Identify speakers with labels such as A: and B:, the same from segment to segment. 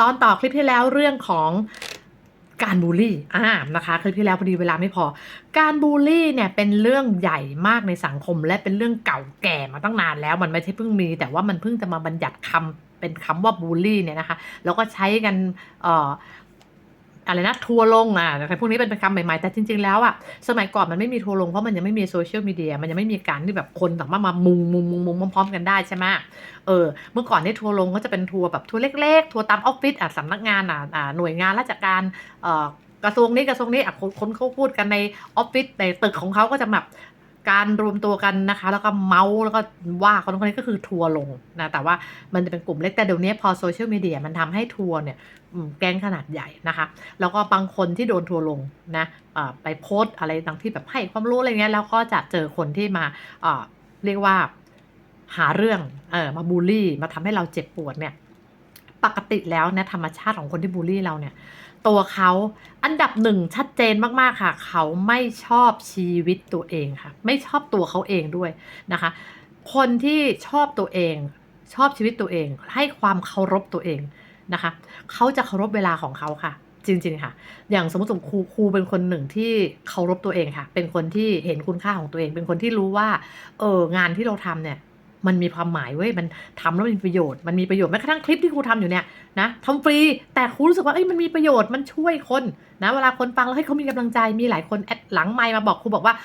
A: ตอนต่อคลิปที่แล้วเรื่องของการบูลลี่อ่านะคะคลิปที่แล้วพอดีเวลาไม่พอ การบูลลี่เนี่ยเป็นเรื่องใหญ่มากในสังคม และเป็นเรื่องเก่าแก่มาตั้งนานแล้ว มันไม่ใช่เพิ่งมี แต่ว่ามันเพิ่งจะมาบัญญัติคำเป็นคำว่าบูลลี่เนี่ยนะคะ แล้วก็ใช้กันเอ่อ อะไรนะทัวร์ลงอะอะไรพวกนี้เป็นคำใหม่ๆ แต่จริงๆแล้วอะสมัยก่อนมันไม่มีทัวร์ลงเพราะมันยังไม่มีโซเชียลมีเดียมันยังไม่มีการที่แบบคนสามารถมามุงมุงมุงมุงพร้อมๆกันได้ใช่ไหมเออเมื่อก่อนเนี่ยทัวร์ลงก็จะเป็นทัวร์แบบทัวร์เล็กๆ ทัวร์ตามออฟฟิศอะสำนักงานอะอ่าหน่วยงานราชการเอ่อกระทรวงนี้กระทรวงนี้อะคนเขาพูดกันในออฟฟิศในตึกของเขาก็จะแบบ การรวมตัวกันนะคะ แล้วก็เมาส์แล้วก็ว่าคนคนนี้ก็คือทัวร์ลงนะแต่ว่ามันจะเป็นกลุ่มเล็กแต่เดี๋ยวนี้พอโซเชียลมีเดียมันทำให้ทัวร์เนี่ยแก๊งขนาดใหญ่นะคะ แล้วก็บางคนที่โดนทัวร์ลงนะไปโพสอะไรต่างที่แบบให้ความรู้อะไรเงี้ยแล้วก็จะเจอคนที่มาเอ่อเรียกว่าหาเรื่องเออมาบูลลี่มาทำให้เราเจ็บปวดเนี่ย ปกติแล้วนะธรรมชาติของคนที่บูลลี่เราเนี่ย ตัวเขาอันดับหนึ่งชัดเจนมากๆค่ะ เขาไม่ชอบชีวิตตัวเองค่ะ ไม่ชอบตัวเขาเองด้วยนะคะ คนที่ชอบตัวเอง ชอบชีวิตตัวเอง ให้ความเคารพตัวเองนะคะ เขาจะเคารพเวลาของเขาค่ะจริง ๆ ค่ะ อย่างสมมติสมครูครูเป็นคนหนึ่งที่เคารพตัวเองค่ะ เป็นคนที่เห็นคุณค่าของตัวเอง เป็นคนที่รู้ว่า เอองานที่เราทำเนี่ย มันมีความหมายเว้ยมันทำแล้วมันมีประโยชน์มันมีประโยชน์แม้กระทั่งคลิปที่ครูทำอยู่เนี่ยนะทำฟรีแต่ครูรู้สึกว่าเอ้ยมันมีประโยชน์มันช่วยคนนะเวลาคนฟังแล้วให้เขามีกำลังใจมีหลายคนแอดหลังไมค์มาบอกครูบอกว่า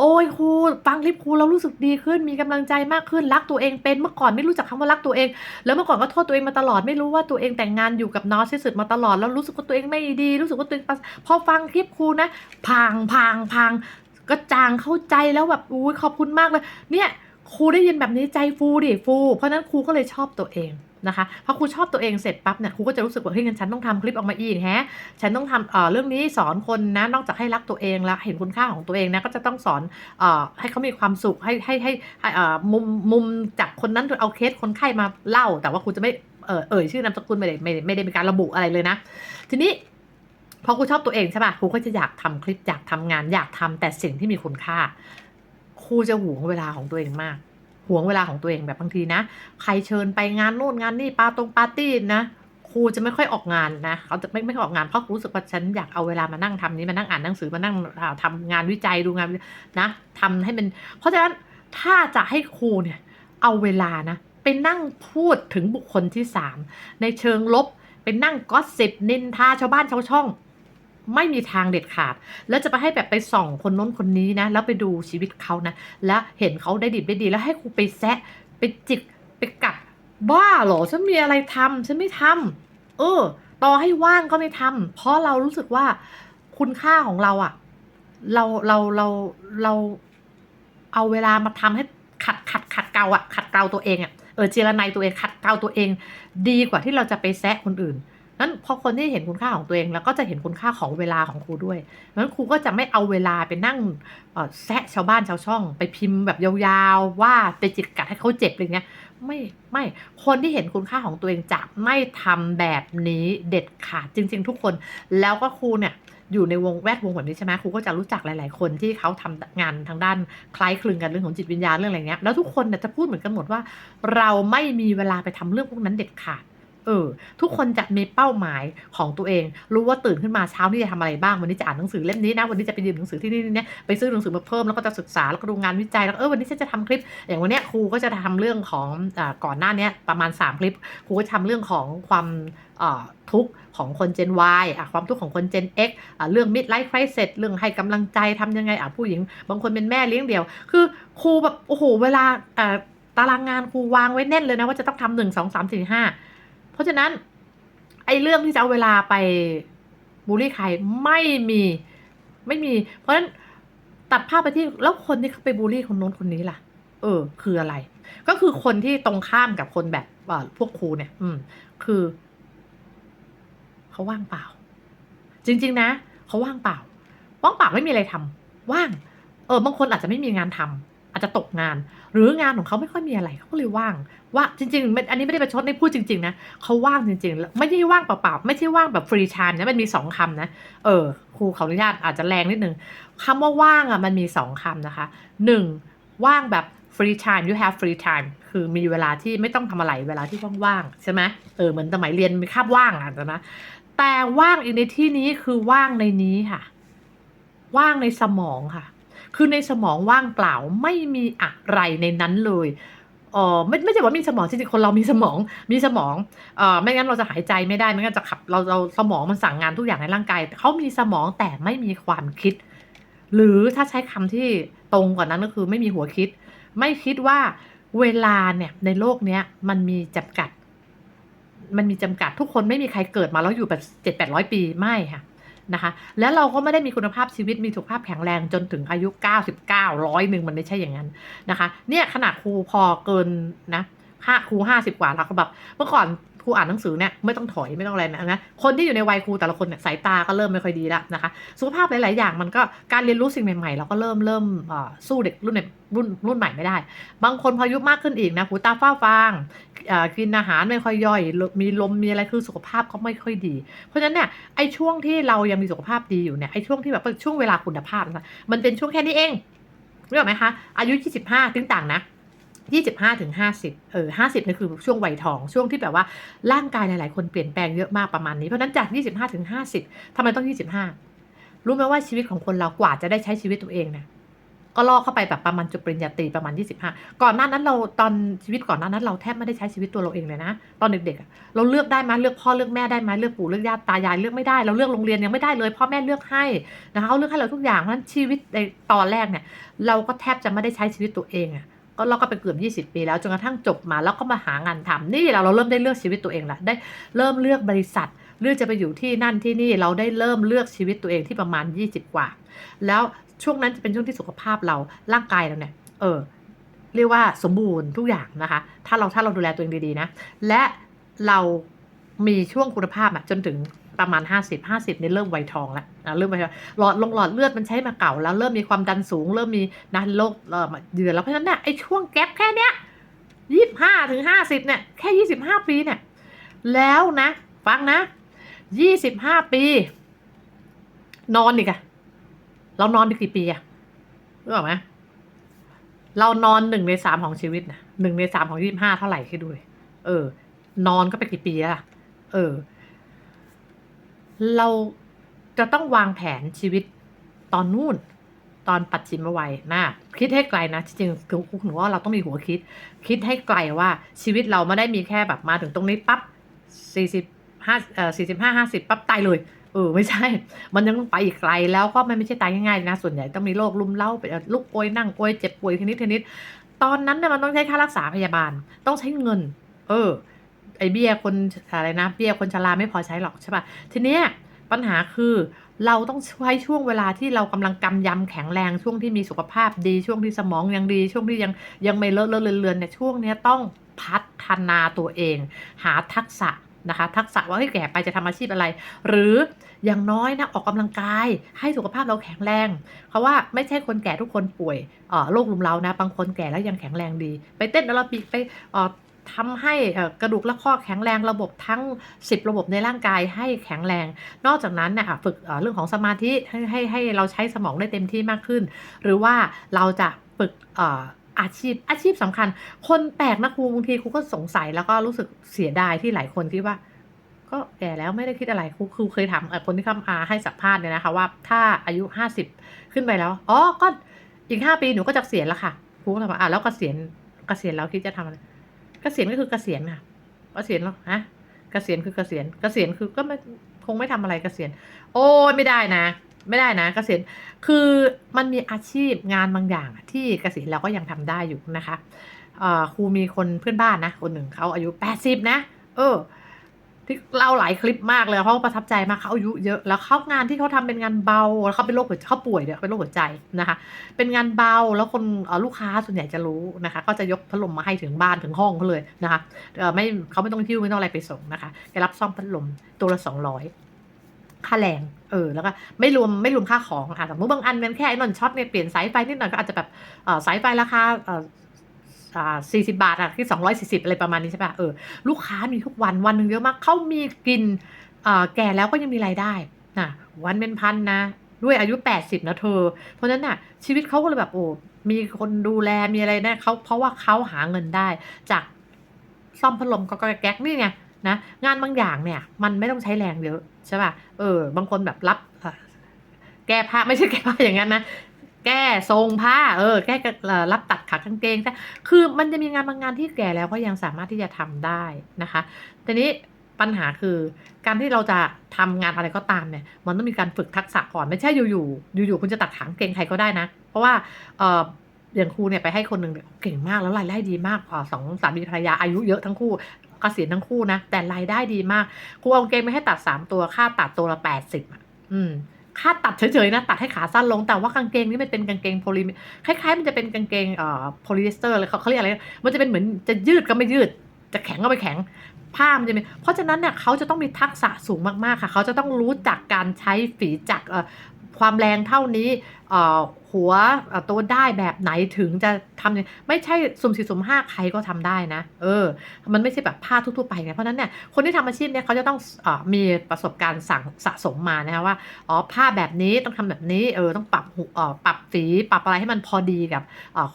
A: โอ้ยครูฟังคลิปครูแล้วรู้สึกดีขึ้นมีกำลังใจมากขึ้นรักตัวเองเป็นเมื่อก่อนไม่รู้จักคำว่ารักตัวเอง แล้วเมื่อก่อนก็โทษตัวเองมาตลอดไม่รู้ว่าตัวเองแต่งงานอยู่กับนอสที่สุดมาตลอดแล้วรู้สึกว่าตัวเองไม่ดี รู้สึกว่าตัวเองพอฟังคลิปครูนะพังพังพังก็จางเข้าใจแล้วแบบอุ้ยขอบคุณมากเลยเนี่ย ครูได้ยินแบบนี้ใจฟูดิฟู เพราะนั้นครูก็เลยชอบตัวเองนะคะพอครูชอบตัวเองเสร็จปั๊บเนี่ยครูก็จะรู้สึกว่าเฮ้ยงั้นฉันต้องทำคลิปออกมาอีกแฮะฉันต้องทำเอ่อเรื่องนี้สอนคนนะนอกจากให้รักตัวเองแล้วเห็นคุณค่าของตัวเองนะก็จะต้องสอนเอ่อให้เขามีความสุขให้ให้ให้ให้เอ่อมุมมุมจากคนนั้นเอาเคสคนไข้มาเล่า แต่ว่าครูจะไม่เอ่อเอ่ยชื่อนามสกุลไม่ได้ไม่ได้ไม่ได้มีการระบุอะไรเลยนะ ทีนี้พอครูชอบตัวเองใช่ป่ะครูก็จะอยากทำคลิปอยากทำงานอยากทำแต่สิ่งที่มีคุณค่า ครูจะหวงเวลาของตัวเองมากหวงเวลาของตัวเองแบบบางทีนะ ใครเชิญไปงานโน่นงานนี่ปาตรงปาร์ตี้นะครูจะไม่ค่อยออกงานนะเขาจะไม่ไม่ค่อยออกงานเพราะรู้สึกว่าฉันอยากเอาเวลามานั่งทำนี้มานั่งอ่านหนังสือมานั่งอ่าทำงานวิจัยดูงานนะทำให้มัน เพราะฉะนั้นถ้าจะให้ครูเนี่ยเอาเวลานะไปนั่งพูดถึงบุคคลที่สามในเชิงลบไปนั่งก็สิบนินทาชาวบ้านชาวช่อง ไม่มีทางเด็ดขาด แล้วจะไปให้แบบไปส่องคนน้นคนนี้นะ แล้วไปดูชีวิตเขานะ แล้วเห็นเขาได้ดีได้ดี แล้วให้ครูไปแซะ ไปจิก ไปกัด บ้าเหรอ ฉันมีอะไรทำฉันไม่ทำเออ ต่อให้ว่างก็ไม่ทำเพราะเรารู้สึกว่าคุณค่าของเราอะเราเราเราเราเอาเวลามาทำให้ขัดขัดขัดเกาอะขัดเกาตัวเองอะเออเจรนายตัวเองขัดเกาตัวเอง ดีกว่าที่เราจะไปแซะคนอื่น นั้นพอคนที่เห็นคุณค่าของตัวเอง แล้วก็จะเห็นคุณค่าของเวลาของครูด้วยนั้นครูก็จะไม่เอาเวลาไปนั่งแซะชาวบ้านชาวช่อง ไปพิมพ์แบบยาวๆ ว่าไปจิกกัดให้เขาเจ็บอะไรเงี้ยไม่ไม่คนที่เห็นคุณค่าของตัวเองจะไม่ทำแบบนี้เด็ดขาดจริง ๆ ทุกคน แล้วก็ครูเนี่ยอยู่ในวงแวดวงแบบนี้ใช่ไหมครูก็จะรู้จักหลาย ๆ คนที่เขาทำงานทางด้านคล้ายคลึงกันเรื่องของจิตวิญญาณเรื่องอะไรเงี้ยแล้วทุกคนเนี่ยจะพูดเหมือนกันหมดว่า เราไม่มีเวลาไปทำเรื่องพวกนั้นเด็ดขาด เออ ทุกคนจะมีเป้าหมายของตัวเอง รู้ว่าตื่นขึ้นมาเช้านี่จะทำอะไรบ้าง วันนี้จะอ่านหนังสือเล่มนี้นะ วันนี้จะไปยืมหนังสือที่นี่นี่เนี่ยไปซื้อหนังสือมาเพิ่มแล้วก็จะศึกษาแล้วก็ดูงานวิจัยแล้วเออวันนี้ฉันจะทำคลิป อย่างวันนี้ครูก็จะทำเรื่องของอก่อนหน้านี้ประมาณ 3 คลิป ครูก็ทำเรื่องของความทุกข์ของคน Gen Y อะความทุกข์ของคน Gen X อะเรื่อง midlife crisis เรื่องให้กำลังใจทำยังไงอะผู้หญิง บางคนเป็นแม่เลี้ยงเดี่ยว คือครูแบบ โอ้โห เวลาอ่าตารางงานครูวางไว้แน่นเลยนะ ว่าจะต้องทำหนึ่งสองสามสี่ห้า เพราะฉะนั้น ไอ้เรื่องที่จะเอาเวลาไปบูลลี่ใครไม่มีไม่มี เพราะฉะนั้นตัดภาพไปที่แล้วคนที่เขาไปบูลลี่คนโน้นคนนี้ล่ะ เออ คืออะไร ก็คือคนที่ตรงข้ามกับคนแบบพวกครูเนี่ย อืม คือเขาว่างเปล่า จริง ๆ นะเขาว่างเปล่า ว่างเปล่าไม่มีอะไรทำว่าง เออบางคนอาจจะไม่มีงานทำอาจจะตกงานหรืองานของเขาไม่ค่อยมีอะไรเขาก็เลยว่างว่าจริงๆ อันนี้ไม่ได้ประชดในพูดจริง ๆ นะเขาว่างจริงๆ ไม่ใช่ว่างเปล่าๆ ไม่ใช่ว่างแบบฟรีชานนะมันมีสองคำนะ เออครูขออนุญาตอาจจะแรงนิดนึงคำว่าว่างอะมันมีสองคำนะคะหนึ่งว่างแบบ free time you have free time คือมีเวลาที่ไม่ต้องทำอะไรเวลาที่ว่างๆ ใช่ไหมเออเหมือนสมัยเรียนมีคาบว่างอะนะแต่ว่างอีกในที่นี้คือว่างในนี้ค่ะ ว่างในสมองค่ะ คือในสมองว่างเปล่าไม่มีอะไรในนั้นเลยเออไม่ไม่ใช่ว่ามีสมองจริงๆคนเรามีสมองมีสมองเออไม่งั้นเราจะหายใจไม่ได้ไม่งั้นจะขับเราเราสมองมันสั่งงานทุกอย่างในร่างกายเขามีสมองแต่ไม่มีความคิด หรือถ้าใช้คำที่ตรงกว่านั้นก็คือไม่มีหัวคิด ไม่คิดว่าเวลาเนี่ยในโลกเนี้ยมันมีจำกัด มันมีจำกัดทุกคนไม่มีใครเกิดมาแล้วอยู่แบบเจ็ดแปดร้อยปีไม่ค่ะ นะคะ แล้วเราก็ไม่ได้มีคุณภาพชีวิตมีสุขภาพแข็งแรงจนถึงอายุ 99ร้อยหนึ่งมันไม่ใช่อย่างนั้นนะคะ เนี่ยขนาดครูพอเกินนะค่าครูห้าสิบกว่าแล้วก็แบบเมื่อก่อน รูอ่านหนังสือเนี่ยไม่ต้องถอยไม่ต้องอะไรนะนะคนที่อยู่ในวัยครูแต่ละคนเนี่ยสายตาก็เริ่มไม่ค่อยดีแล้วนะคะสุขภาพหลาย ๆ อย่างมันก็การเรียนรู้สิ่งใหม่ ๆ เราก็เริ่มเริ่มสู้เด็กรุ่นเนี่ยรุ่นรุ่นใหม่ไม่ได้ บางคนพออายุมากขึ้นอีกนะหูตาฝ้าฟางกินอาหารไม่ค่อยย่อย มีลมมีอะไรคือสุขภาพก็ไม่ค่อยดี เพราะฉะนั้นเนี่ยไอ้ช่วงที่เรายังมีสุขภาพดีอยู่เนี่ยไอ้ช่วงที่แบบช่วงเวลาคุณภาพนะมันเป็นช่วงแค่นี้เองรู้ไหมคะอายุ 25ถึงต่างนะ 25ถึง50เออ50นี่คือช่วงวัยทองช่วงที่แบบว่าร่างกายหลาย ๆ คนเปลี่ยนแปลงเยอะมากประมาณนี้เพราะนั้นจาก 25ถึง50ทำไมต้อง 25 รู้ไหมว่าชีวิตของคนเรากว่าจะได้ใช้ชีวิตตัวเองเนี่ยก็ลอเข้าไปแบบประมาณจบปริญญาตรีประมาณ 25 ก่อนหน้านั้นเราตอนชีวิตก่อนหน้านั้นเราแทบไม่ได้ใช้ชีวิตตัวเราเองเลยนะ ตอนเด็กๆเราเลือกได้ไหมเลือกพ่อเลือกแม่ได้ไหมเลือกปู่เลือกญาติตายายเลือกไม่ได้เราเลือกโรงเรียนยังไม่ได้เลยพ่อแม่เลือกให้นะคะเขาเลือกให้เราทุกอย่างเพราะฉะนั้นชีวิตในตอนแรกเนี่ย เราก็แทบจะไม่ได้ใช้ชีวิตตัวเองอะ เราก็ไปเกือบ 20 ปีแล้วจนกระทั่งจบมาแล้วก็มาหางานทำนี่เราเราเริ่มได้เลือกชีวิตตัวเองละได้เริ่มเลือกบริษัท เลือกจะไปอยู่ที่นั่นที่นี่เราได้เริ่มเลือกชีวิตตัวเองที่ประมาณ 20 กว่า แล้วช่วงนั้นจะเป็นช่วงที่สุขภาพเราร่างกายเราเนี่ยเออเรียกว่าสมบูรณ์ทุกอย่างนะคะ ถ้าเราถ้าเราดูแลตัวเองดีๆนะ และเรามีช่วงคุณภาพอะจนถึง ประมาณ 50 50เนี่ยเริ่มไวทองแล้วเริ่มไวทองหลอดลงหลอดเลือดมันใช้มาเก่าแล้วเริ่มมีความดันสูง เริ่มมีนะโรคเอ่อเดือนแล้วเพราะฉะนั้นเนี่ยไอ้ช่วงแก๊ปแค่เนี้ยยี่สิบห้าถึงห้าสิบเนี่ยแค่ยี่สิบห้าปีเนี่ยแล้วนะ ฟังนะยี่สิบห้าปี นอนอีกอะเรานอนไปกี่ปีอะรู้ไหมเรานอนหนึ่งในสามของชีวิตนะหนึ่งในสามของยี่สิบห้าเท่าไหร่คิดดูเลยเออ นอนก็ไปกี่ปีแล้วล่ะเออ เราจะต้องวางแผนชีวิตตอนนู่นตอนปัจฉิมวัยนะคิดให้ไกลนะจริงๆคือหนูว่าเราต้องมีหัวคิด คิดให้ไกลว่าชีวิตเราไม่ได้มีแค่แบบมาถึงตรงนี้ปั๊บสี่สิบห้าเอ่อสี่สิบห้าห้าสิบปั๊บตายเลยเออไม่ใช่ มันยังต้องไปอีกไกลแล้วก็มันไม่ใช่ตายง่ายๆนะ ส่วนใหญ่ต้องมีโรคลุมเล้าเป็นลูกป่วยนั่งป่วยเจ็บป่วยทีนิดทีนิดตอนนั้นเนี่ยมันต้องใช้ค่ารักษาพยาบาลต้องใช้เงิน เออ ไอเบี้ยคนอะไรนะเบี้ยคนชราไม่พอใช้หรอกใช่ป่ะทีเนี้ยปัญหาคือเราต้องใช้ช่วงเวลาที่เรากำลังกำยำแข็งแรงช่วงที่มีสุขภาพดีช่วงที่สมองยังดีช่วงที่ยังยังไม่เลอะเลอะเลือนๆเนี่ยช่วงเนี้ยต้องพัฒนาตัวเอง หาทักษะนะคะ ทักษะว่าเฮ้แก่ไปจะทำอาชีพอะไร หรืออย่างน้อยนะออกกำลังกาย ให้สุขภาพเราแข็งแรงเพราะว่าไม่ใช่คนแก่ทุกคนป่วยเออโรคลุมเรานะบางคนแก่แล้วยังแข็งแรงดี ไปเต้นแอโรบิกไปออ ทำให้กระดูกและข้อแข็งแรงระบบทั้ง 10 ระบบในร่างกายให้แข็งแรง นอกจากนั้นเนี่ยค่ะฝึกเรื่องของสมาธิให้ให้ให้เราใช้สมองได้เต็มที่มากขึ้น หรือว่าเราจะฝึกอาชีพอาชีพสำคัญ คนแปลกนะครูบางทีครูก็สงสัยแล้วก็รู้สึกเสียดายที่หลายคนคิดว่า ก็แก่แล้วไม่ได้คิดอะไรครูครูเคยถามคนที่เข้ามาให้สัมภาษณ์เนี่ยนะคะว่าถ้าอายุห้าสิบขึ้นไปแล้วอ๋อก็อีกห้าปีหนูก็จะเกษียณแล้วค่ะครูก็ถามว่าอะแล้วเกษียณเกษียณแล้วคิดจะทำอะไร เกษียณก็คือเกษียณค่ะเกษียณหรอฮะเกษียณคือเกษียณเกษียณคือก็ไม่คงไม่ทำอะไรเกษียณโอ้ยไม่ได้นะ ไม่ได้นะเกษียณคือมันมีอาชีพงานบางอย่างที่เกษียณเราก็ยังทำได้อยู่นะคะครูมีคนเพื่อนบ้านนะ คนหนึ่งเขาอายุแปดสิบนะ เออ ที่เล่าหลายคลิปมากเลยเพราะว่าประทับใจมากเขาอายุเยอะแล้วเขางานที่เขาทำเป็นงานเบาแล้วเขาเป็นโรคหัวเขาป่วยเนี่ยเป็นโรคหัวใจนะคะ เป็นงานเบาแล้วคนลูกค้าส่วนใหญ่จะรู้นะคะ ก็จะยกพัดลมมาให้ถึงบ้านถึงห้องเขาเลยนะคะไม่เขาไม่ต้องหิ้วไม่ต้องอะไรไปส่งนะคะแกรับซ่อมพัดลมตัวละสองร้อยค่าแรงเออแล้วก็ไม่รวมไม่รวมค่าของอะสมมติบางอันเป็นแค่ไอ้นอนช็อตเนี่ยเปลี่ยนสายไฟนิดหน่อยก็อาจจะแบบสายไฟราคา สี่สิบาทอะที่สองร้อยสี่สิบอะไรประมาณนี้ใช่ป่ะเออลูกค้ามีทุกวันวันหนึ่งเยอะมากเขามีกินอ่อแก่แล้วก็ยังมีรายได้นะวันเป็นพันนะด้วยอายุ 80 นะเธอ เพราะฉะนั้นน่ะ ชีวิตเขาก็เลยแบบโอ้ มีคนดูแล มีอะไรนี่ยเขาเพราะว่าเขาหาเงินได้ จากซ่อมพัดลมก็แก๊กนี่ไงนะ งานบางอย่างเนี่ย มันไม่ต้องใช้แรงเยอะใช่ป่ะ เออ บางคนแบบรับแก้ผ้าไม่ใช่แก้ผ้าอย่างนั้นนะ แก้ทรงผ้า เออ แก้รับตัดขากางเกงแต่คือมันจะมีงานบางงานที่แก่แล้วก็ยังสามารถที่จะทำได้นะคะทีนี้ปัญหาคือการที่เราจะทำงานอะไรก็ตามเนี่ย มันต้องมีการฝึกทักษะก่อนไม่ใช่อยู่ๆอยู่ๆคุณจะตัดขางเกงใครก็ได้นะ เพราะว่าเอออย่างครูเนี่ยไปให้คนหนึ่งเก่งมากแล้วรายได้ดีมากอ่าสองสามีภรรยาอายุเยอะทั้งคู่เกษียณทั้งคู่นะแต่รายได้ดีมากครูเอากางเกงไปให้ตัดสามตัวค่าตัดตัวละแปดสิบอะ อืม ค่าตัดเฉยๆนะตัดให้ขาสั้นลงแต่ว่ากางเกงนี่มันเป็นกางเกงโพลีคล้ายๆ มันจะเป็นกางเกงเอ่อโพลีเอสเตอร์เลยเขาเขาเรียกอะไร มันจะเป็นเหมือนจะยืดก็ไม่ยืด จะแข็งก็ไม่แข็งผ้ามันจะมีเพราะฉะนั้นเนี่ยเขาจะต้องมีทักษะสูงมากๆค่ะ เขาจะต้องรู้จักการใช้ฝีจักรเอ่อ ความแรงเท่านี้หัวตัวได้แบบไหนถึงจะทำเนี่ยไม่ใช่สุ่มสี่สุ่มห้าใครก็ทำได้นะ เออ มันไม่ใช่แบบผ้าทั่วๆไปไงเพราะนั้นเนี่ยคนที่ทำอาชีพเนี่ยเขาจะต้องอมีประสบการณ์สั่งสะสมมานะคะว่าอ๋อผ้าแบบนี้ต้องทำแบบนี้เออต้องปรับออปรับสีปรับอะไรให้มันพอดีกับ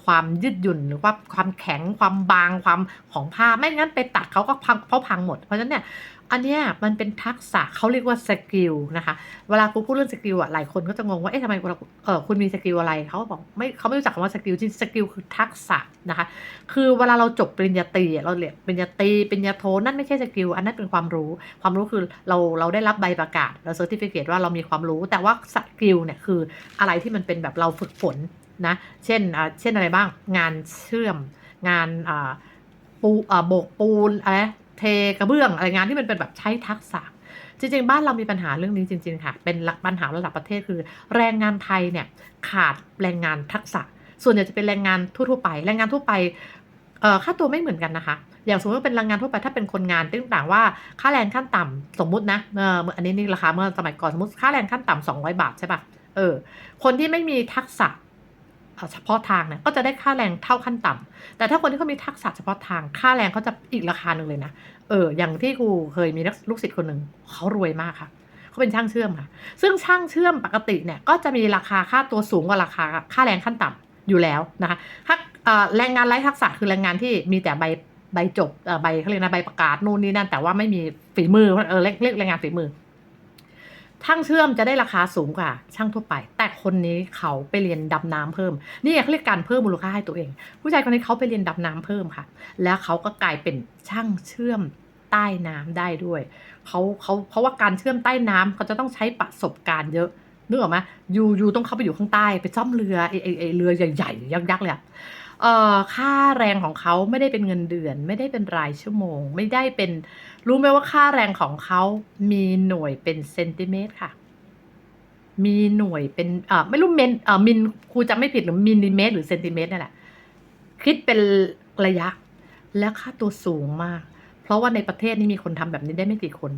A: ความยืดหยุ่นหรือว่าความแข็งความบางความของผ้าไม่งั้นไปตัดเขาก็พังเขาพังหมด เพราะฉะนั้นเนี่ย อันเนี้ยมันเป็นทักษะเขาเรียกว่าสกิลนะคะ เวลากูพูดเรื่องสกิลอะหลายคนก็จะงงว่า เอ๊ะทำไมเออคุณมีสกิลอะไรเขาบอกไม่เขาไม่รู้จักคำว่าสกิลจริงสกิลคือทักษะนะคะ คือเวลาเราจบปริญญาตรีเราเรียนปริญญาตรีปริญญาโทนั่นไม่ใช่สกิลอันนั้นเป็นความรู้ ความรู้คือเราเราได้รับใบประกาศเราเซอร์ติฟิเคตว่าเรามีความรู้ แต่ว่าสกิลเนี่ยคืออะไรที่มันเป็นแบบเราฝึกฝนนะ เช่นเช่นอะไรบ้างงานเชื่อมงานปูโบกปูนอะไร เทกระเบื้องอะไรงานที่มันเป็นแบบใช้ทักษะ จริง ๆ บ้านเรามีปัญหาเรื่องนี้จริง ๆ ค่ะ เป็นปัญหาระดับประเทศคือ แรงงานไทยเนี่ยขาดแรงงานทักษะ ส่วนใหญ่จะเป็นแรงงานทั่วๆไป แรงงานทั่วไปค่าตัวไม่เหมือนกันนะคะ อย่างสมมติว่าเป็นแรงงานทั่วไปถ้าเป็นคนงานต่างๆว่าค่าแรงขั้นต่ำสมมุตินะเอออันนี้นี่ราคาเมื่อสมัยก่อนสมมติค่าแรงขั้นต่ำสองร้อยบาทใช่ปะเออคนที่ไม่มีทักษะ เฉพาะทางเนี่ยก็จะได้ค่าแรงเท่าขั้นต่ำแต่ถ้าคนที่เขามีทักษะเฉพาะทางค่าแรงเขาจะอีกราคาหนึ่งเลยนะเอออย่างที่ครูเคยมีลูกศิษย์คนหนึ่งเขารวยมากค่ะเขาเป็นช่างเชื่อมค่ะ ซึ่งช่างเชื่อมปกติเนี่ยก็จะมีราคาค่าตัวสูงกว่าราคาค่าแรงขั้นต่ำอยู่แล้วนะคะถ้าแรงงานไร้ทักษะคือแรงงานที่มีแต่ใบใบจบใบเขาเรียกนะใบประกาศนู่นนี่นั่นแต่ว่าไม่มีฝีมือเออเรียกเรียกแรงงานฝีมือ ช่างเชื่อมจะได้ราคาสูงกว่าช่างทั่วไป แต่คนนี้เขาไปเรียนดำน้ำเพิ่ม นี่เขาเรียกการเพิ่มมูลค่าให้ตัวเอง ผู้ชายคนนี้เขาไปเรียนดำน้ำเพิ่มค่ะ แล้วเขาก็กลายเป็นช่างเชื่อมใต้น้ำได้ด้วยเขาเขาเพราะว่าการเชื่อมใต้น้ำเขาจะต้องใช้ประสบการณ์เยอะนึกออกไหมยูยูต้องเข้าไปอยู่ข้างใต้ไปซ่อมเรือไอไอเรือใหญ่ๆยักษ์ๆเลยเอ่อค่าแรงของเขาไม่ได้เป็นเงินเดือน ไม่ได้เป็นรายชั่วโมง ไม่ได้เป็น รู้ไหมว่าค่าแรงของเขามีหน่วยเป็นเซนติเมตรค่ะ มีหน่วยเป็นเอ่อไม่รู้เมนเอ่อมิลครูจำไม่ผิดหรือมิลลิเมตรหรือเซนติเมตรนี่แหละ คิดเป็นระยะ และค่าตัวสูงมาก เพราะว่าในประเทศนี้มีคนทำแบบนี้ได้ไม่กี่คน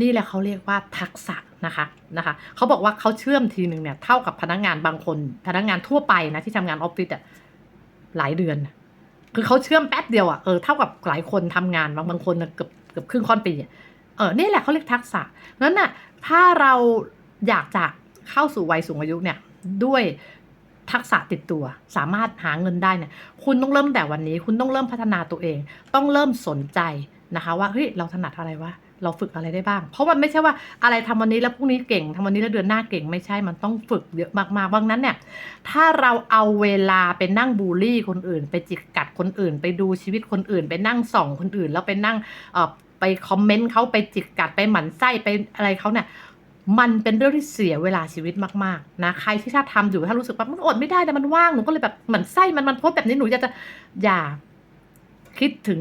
A: นี่แหละเขาเรียกว่าทักษะนะคะนะคะเขาบอกว่าเขาเชื่อมทีหนึ่งเนี่ยเท่ากับพนักงานบางคน พนักงานทั่วไปนะที่ทำงานออฟฟิศอะหลายเดือน คือเขาเชื่อมแป๊บเดียวอะเออเท่ากับหลายคนทำงานบางบางคนเกือบ กือบครึ่งค่อนปีเออนี่แหละเขาเรียกทักษะนั้นน่ะถ้าเราอยากจะเข้าสู่วัยสูงอายุเนี่ยด้วยทักษะติดตัว สามารถหาเงินได้เนี่ยคุณต้องเริ่มแต่วันนี้ คุณต้องเริ่มพัฒนาตัวเอง ต้องเริ่มสนใจนะคะ ว่าเฮ้ยเราถนัดอะไรวะเราฝึกอะไรได้บ้าง เพราะมันไม่ใช่ว่าอะไรทำวันนี้แล้วพรุ่งนี้เก่งทำวันนี้แล้วเดือนหน้าเก่งไม่ใช่ มันต้องฝึกเยอะมากๆดังนั้นเนี่ย ถ้าเราเอาเวลาไปนั่งบูลลี่คนอื่น ไปจิกกัดคนอื่น ไปดูชีวิตคนอื่น ไปนั่งส่องคนอื่น แล้วไปนั่งเอ่อ ไปคอมเมนต์เขาไปจิกกัดไปหมั่นไส้ไปอะไรเขาเนี่ยมันเป็นเรื่องที่เสียเวลาชีวิตมากๆนะใครที่ถ้าทำอยู่ถ้ารู้สึกว่ามันอดไม่ได้แต่มันว่างหนูก็เลยแบบหมั่นไส้มันมันโพสแบบนี้หนูอยากจะอย่าคิดถึง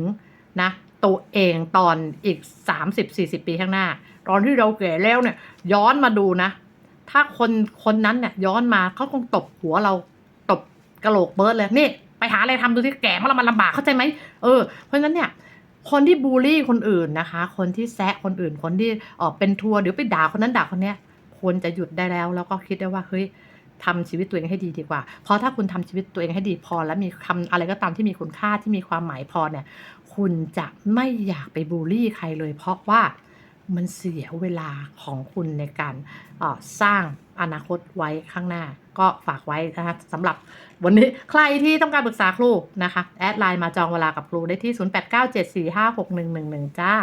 A: นะตัวเองตอนอีกสามสิบสี่สิบปีข้างหน้า ตอนที่เราแก่แล้วเนี่ย ย้อนมาดูนะ ถ้าคนคนนั้นเนี่ยย้อนมาเขาคงตบหัวเราตบกระโหลกเบิร์ดเลยนี่ ไปหาอะไรทำดูที่แก่มาแล้วมันลำบากเข้าใจไหมเออเพราะฉะนั้นเนี่ย คนที่บูลลี่คนอื่นนะคะ คนที่แซะคนอื่น คนที่เออเป็นทัวร์เดี๋ยวไปด่าคนนั้นด่าคนเนี้ยควรจะหยุดได้แล้ว แล้วก็คิดได้ว่าเฮ้ยทำชีวิตตัวเองให้ดีดีกว่า เพราะถ้าคุณทำชีวิตตัวเองให้ดีพอ แล้วมีคำอะไรก็ตามที่มีคุณค่าที่มีความหมายพอเนี่ย คุณจะไม่อยากไปบูลลี่ใครเลย เพราะว่ามันเสียเวลาของคุณในการออสร้าง อนาคตไว้ข้างหน้า ก็ฝากไว้นะคะสำหรับวันนี้ใครที่ต้องการปรึกษาครูนะคะ แอดไลน์มาจองเวลากับครูได้ที่ 0897456111 จ้า